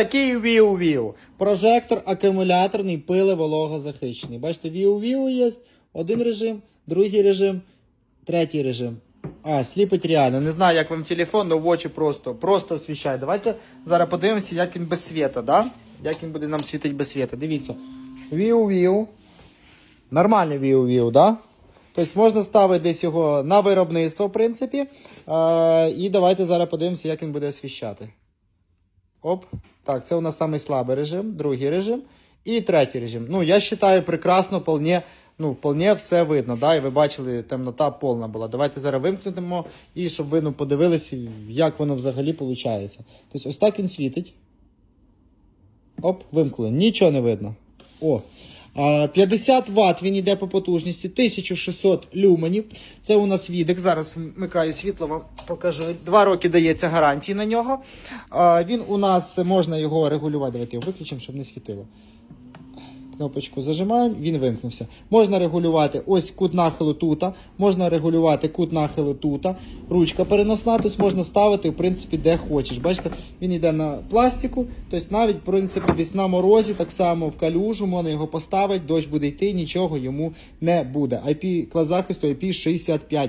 Такий віу-віу. Прожектор акумуляторний, пили вологозахищений. Бачите, віу-віу є. Один режим, другий режим, третій режим. А, сліпить реально. Не знаю, як вам телефон, але в очі просто, просто освіщає. Давайте зараз подивимося, як він без світа, да? Як він буде нам світити без світа. Дивіться. Віу-віу. Нормальний віу-віу, да? Тобто можна ставити десь його на виробництво, в принципі. Е, і давайте зараз подивимося, як він буде освіщати. Оп. Так, це у нас самий слабий режим, другий режим і третій режим. Ну, я вважаю, прекрасно, вполне, ну, вполне все видно. Да? І ви бачили, темнота повна була. Давайте зараз вимкнемо і щоб ви ну, подивилися, як воно взагалі виходить. Тобто ось так він світить. Оп, вимкнули. Нічого не видно. О. А, 50 Вт він йде по потужності, 1600 люменів. Це у нас відик. Зараз вмикаю світло, вам покажу. Два роки дається гарантії на нього. Він у нас можна його регулювати. Давайте його виключимо, щоб не світило. Кнопочку зажимаємо, він вимкнувся. Можна регулювати ось кут нахилу тута, можна регулювати кут нахилу тута. Ручка переносна, тобто можна ставити, в принципі, де хочеш. Бачите, він йде на пластику, тобто навіть, в принципі, десь на морозі, так само в калюжу, можна його поставити, дощ буде йти, нічого йому не буде. IP клас захисту IP65.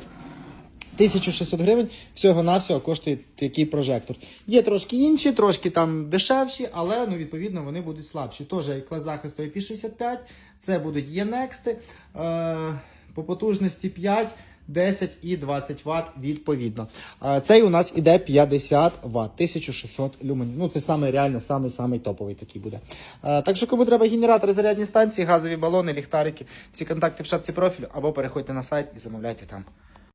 1600 гривень всього-навсього коштує такий прожектор. Є трошки інші, трошки там дешевші, але ну, відповідно вони будуть слабші. Теж клас захисту IP65, це будуть Є-Next, е, по потужності 5, 10 і 20 Вт відповідно. Е, цей у нас іде 50 Вт, 1600 люменів. Ну це саме реально, самий самий топовий такий буде. Е, так що кому треба генератори, зарядні станції, газові балони, ліхтарики, всі контакти в шапці профілю або переходьте на сайт і замовляйте там.